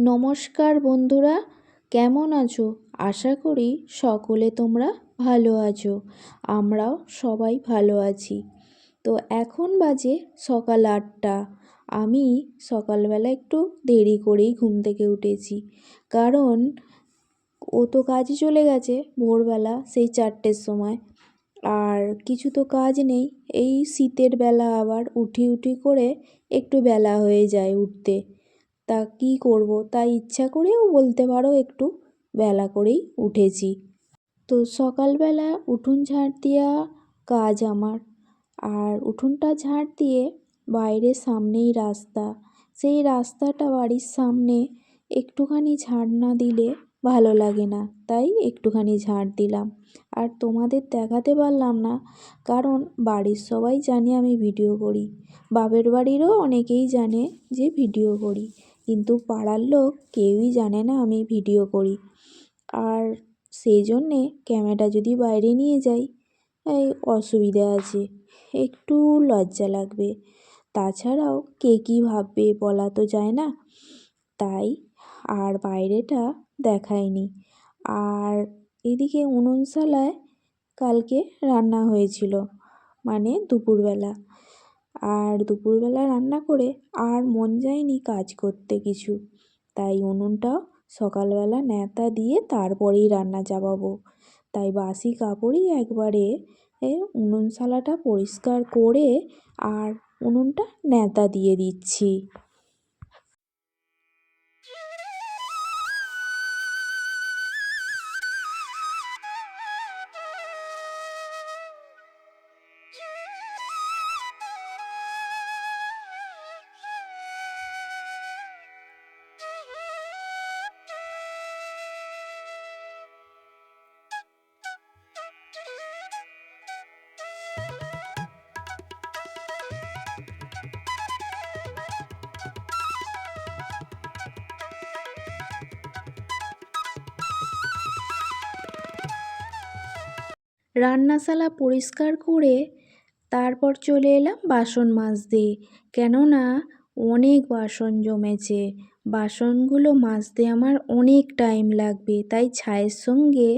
নমস্কার বন্ধুরা, কেমন আছো? আশা করি সকলে তোমরা ভালো আছো, আমরাও সবাই ভালো আছি। তো এখন বাজে সকাল আটটা। আমি সকালবেলা একটু দেরি করেই ঘুম থেকে উঠেছি। কারণ ও তো কাজে চলে গেছে ভোরবেলা সেই চারটের সময়। আর কিছু তো কাজ নেই, এই শীতের বেলা আবার উঠি উঠি করে একটু বেলা হয়ে যায় উঠতে। তা কী করব? তাই ইচ্ছা করেও বলতে পারো, একটু বেলা করেই উঠেছি। তো সকালবেলা উঠোন ঝাড় দেওয়া কাজ আমার। আর উঠোনটা ঝাড় দিয়ে বাইরের সামনেই রাস্তা। সেই রাস্তাটা বাড়ির সামনে একটুখানি ঝাড় না দিলে ভালো লাগে না। তাই একটুখানি ঝাড় দিলাম। আর তোমাদের দেখাতে পারলাম না, কারণ বাড়ির সবাই জানে আমি ভিডিও করি। বাপের বাড়িরও অনেকেই জানে যে ভিডিও করি। কিন্তু পাড়ার লোক কেউই জানে না আমি ভিডিও করি। আর সেই জন্যে ক্যামেরা যদি বাইরে নিয়ে যাই, এই অসুবিধা আছে, একটু লজ্জা লাগবে। তাছাড়াও কে কী ভাববে বলা তো যায় না। তাই আর বাইরেটা দেখায়নি আর এদিকে উনুনশালায় কালকে রান্না হয়েছিল মানে দুপুরবেলা। আর দুপুরবেলা রান্না করে আর মন যায়নি কাজ করতে কিছু। তাই উনুনটাও সকালবেলা ন্যাতা দিয়ে তারপরেই রান্না চাপাবো। তাই বাসি কাপড়ই একবারে উনুন শালাটা পরিষ্কার করে আর উনুনটা ন্যাতা দিয়ে দিচ্ছি। রান্নাশালা পরিষ্কার করে তারপর চলে এলাম বাসন মাজতে। কেননা অনেক বাসন জমেছে। বাসনগুলো মাজতে আমার অনেক টাইম লাগবে। তাই ছায়ের সঙ্গে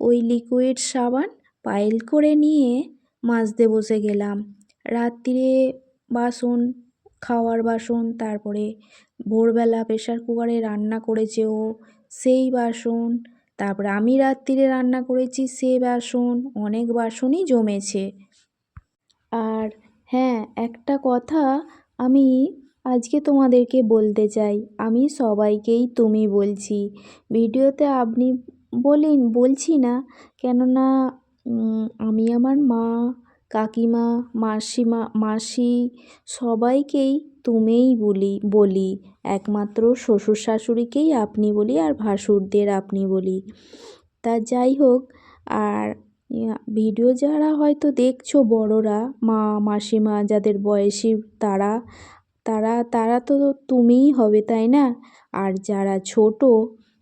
ওই লিকুইড সাবান পাইল করে নিয়ে মাজতে বসে গেলাম। রাত্রিরে বাসন, খাওয়ার বাসন, তারপরে ভোরবেলা প্রেশার কুকারে রান্না করেছে ও সেই বাসন তারপরে আমি রাত্রিরে রান্না করেছি, সে বাসন, অনেক বাসনই জমেছে। আর হ্যাঁ একটা কথা আমি আজকে তোমাদেরকে বলতে চাই। আমি সবাইকেই তুমি বলছি। ভিডিওতে আপনি বলেন, বলছি না। কেননা আমি আমার মা কাকিমা, মাসিমা, মাসি, সবাইকেই তুমিই বলি বলি। একমাত্র শ্বশুর শাশুড়িকেই আপনি বলি আর ভাসুরদের আপনি বলি। তা যাই হোক, আর ভিডিও যারা হয়তো দেখছ বড়রা, মা, মাসিমা যাদের বয়সী তারা তারা তারা তো তুমিই হবে, তাই না? আর যারা ছোট,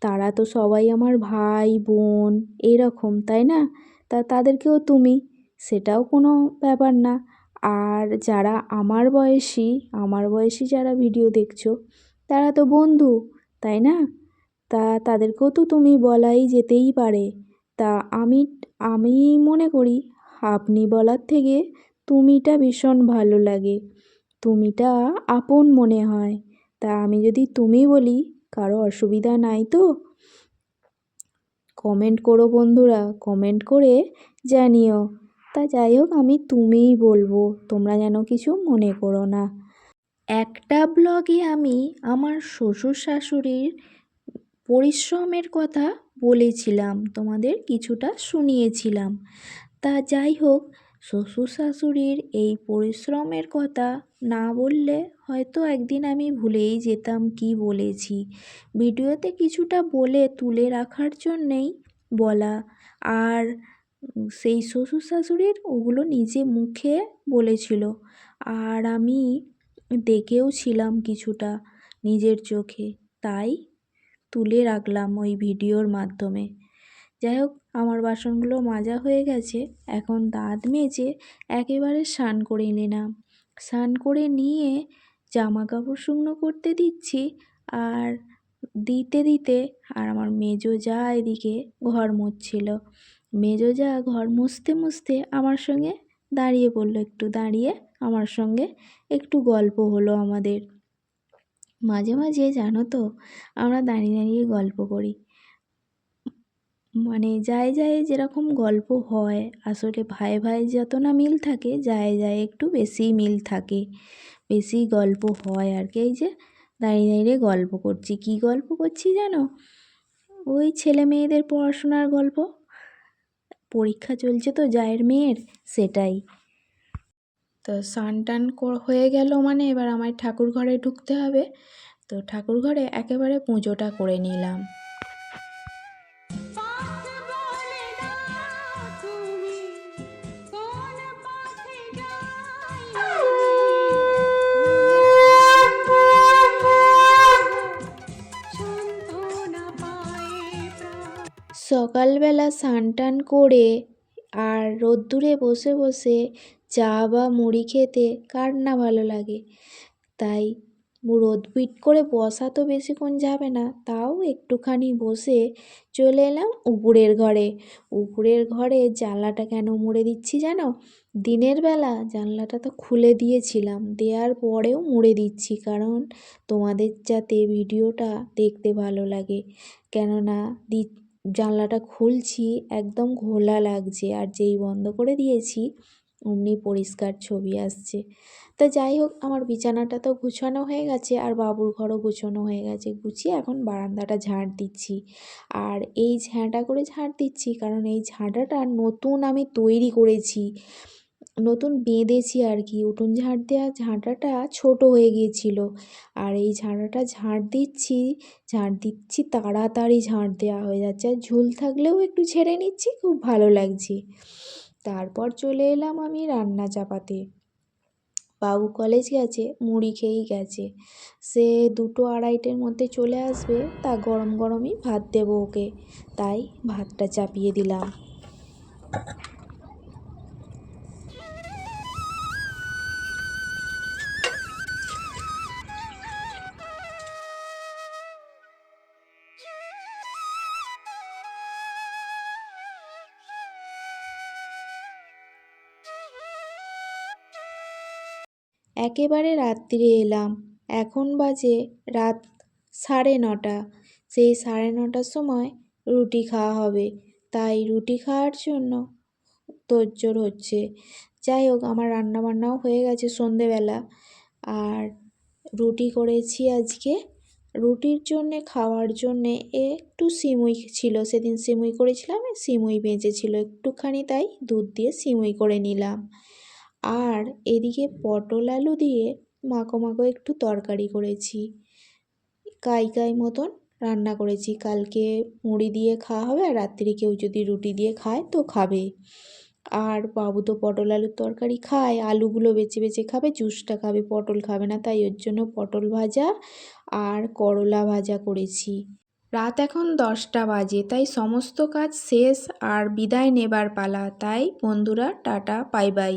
তারা তো সবাই আমার ভাই, বোন, এরকম, তাই না? তা তাদেরকেও তুমি সেটাও কোনো ব্যাপার না। আর যারা আমার বয়সী আমার বয়সী যারা ভিডিও দেখছ, তারা তো বন্ধু, তাই না? তা তাদেরকেও তো তুমি বলাই যেতেই পারে। তা আমি আমি মনে করি আপনি বলার থেকে তুমিটা ভীষণ ভালো লাগে। তুমিটা আপন মনে হয়। তা আমি যদি তুমি বলি, কারও অসুবিধা নাই তো? কমেন্ট করো বন্ধুরা, কমেন্ট করে জানিও। তা যাই হোক, আমি তুমিই বলব, তোমরা যেন কিছু মনে করো না। একটা ব্লগে আমি আমার শ্বশুর শাশুড়ির পরিশ্রমের কথা বলেছিলাম, তোমাদের কিছুটা শুনিয়েছিলাম। তা যাই হোক, শ্বশুর শাশুড়ির এই পরিশ্রমের কথা না বললে হয়তো একদিন আমি ভুলেই যেতাম কি বলেছি। ভিডিওতে কিছুটা বলে তুলে রাখার জন্যেই বলা। আর সেই শ্বশুর শাশুড়ির ওগুলো নিজে মুখে বলেছিল। আর আমি দেখেও ছিলাম কিছুটা নিজের চোখে। তাই তুলে রাখলাম ওই ভিডিওর মাধ্যমে। যাই হোক, আমার বাসনগুলো মাজা হয়ে গেছে। এখন দাঁত মেজে একেবারে স্নান করে নিলাম। স্নান করে নিয়ে জামা কাপড় শুকনো করতে দিচ্ছি আর দিতে দিতে আর আমার মেজো যা এদিকে ঘর মুছছিল। মেজো যা ঘর মুছতে মুছতে আমার সঙ্গে দাঁড়িয়ে পড়ল একটু, দাঁড়িয়ে আমার সঙ্গে একটু গল্প হলো আমাদের। মাঝে মাঝে জানো তো, আমরা দাঁড়িয়ে দাঁড়িয়ে গল্প করি। মানে যায় যায় যেরকম গল্প হয়, আসলে ভাই ভাই যত না মিল থাকে, যায় যায় একটু বেশিই মিল থাকে, বেশি গল্প হয় আর কি। এই যে দাঁড়িয়ে দাঁড়িয়ে গল্প করছি। কী গল্প করছি জানো? ওই ছেলে মেয়েদের পড়াশোনার গল্প। পরীক্ষা চলছে তো জায়ের মেয়ের, সেটাই। তো স্নান টান হয়ে গেল মানে এবার আমায় ঠাকুর ঘরে ঢুকতে হবে। তো ঠাকুর ঘরে একেবারে পুজোটা করে নিলাম। সকালবেলা স্নান টান করে আর রোদ্দুরে বসে বসে চা বা মুড়ি খেতে কার না ভালো লাগে? তাই রোদ পিট করে বসা তো বেশিক্ষণ যাবে না, তাও একটুখানি বসে চলে এলাম উপরের ঘরে। উপরের ঘরে জানলাটা কেন মুড়ে দিচ্ছি জানো? দিনের বেলা জানলাটা তো খুলে দিয়েছিলাম, দেওয়ার পরেও মুড়ে দিচ্ছি কারণ তোমাদের যাতে ভিডিওটা দেখতে ভালো লাগে। কেননা দি জানলাটা খুলছি, একদম ঘোলা লাগছে আর যেই বন্ধ করে দিয়েছি, অমনি পরিষ্কার ছবি আসছে। তা যাই হোক, আমার বিছানাটা তো গুছানো হয়ে গেছে আর বাবুর ঘরও গুছানো হয়ে গেছে। গুছিয়ে এখন বারান্দাটা ঝাঁট দিচ্ছি। আর এই ঝাঁটা করে ঝাঁট দিচ্ছি কারণ এই ঝাঁটাটা নতুন আমি তৈরি করেছি। নতুন বেঁধেছি আর কি। উঠোন ঝাঁট দেওয়া ঝাঁটাটা ছোট হয়ে গিয়েছিল। আর এই ঝাঁটাটা ঝাঁট দিচ্ছি ঝাঁট দিচ্ছি, তাড়াতাড়ি ঝাঁট দেওয়া হয়ে যাচ্ছে। আর ঝুল থাকলেও একটু ছেড়ে নিচ্ছি, খুব ভালো লাগছে। তারপর চলে এলাম আমি রান্না চাপাতে। বাবু কলেজ গেছে, মুড়ি খেয়েই গেছে। সে দুটো আড়াইটের মধ্যে চলে আসবে, তা গরম গরমই ভাত দেবো ওকে। তাই ভাতটা চাপিয়ে দিলাম। একেবারে রাত্রিরে এলাম। এখন বাজে রাত সাড়ে নটা। সেই সাড়ে নটার সময় রুটি খাওয়া হবে। তাই রুটি খাওয়ার জন্য তোড়জোড় হচ্ছে। যাই হোক, আমার রান্নাবান্নাও হয়ে গেছে সন্ধেবেলা। আর রুটি করেছি আজকে। রুটির জন্যে, খাওয়ার জন্যে একটু সিমুই ছিল। সেদিন সিমুই করেছিলাম, সিমুই বেঁচেছিল। একটুখানি তাই দুধ দিয়ে সিমুই করে নিলাম। আর এদিকে পটল আলু দিয়ে মাখো মাখো একটু তরকারি করেছি। কাই কাই মতন রান্না করেছি। কালকে মুড়ি দিয়ে খাওয়া হবে আর রাত্রি কেউ যদি রুটি দিয়ে খায় তো খাবে। আর বাবু তো পটল আলুর তরকারি খায়, আলুগুলো বেছে বেছে খাবে, জুসটা খাবে, পটল খাবে না, তাই ওর জন্য পটল ভাজা আর করলা ভাজা করেছি। রাত এখন দশটা বাজে, তাই সমস্ত কাজ শেষ আর বিদায় নেবার পালা। তাই বন্ধুরা, টাটা, বাই বাই।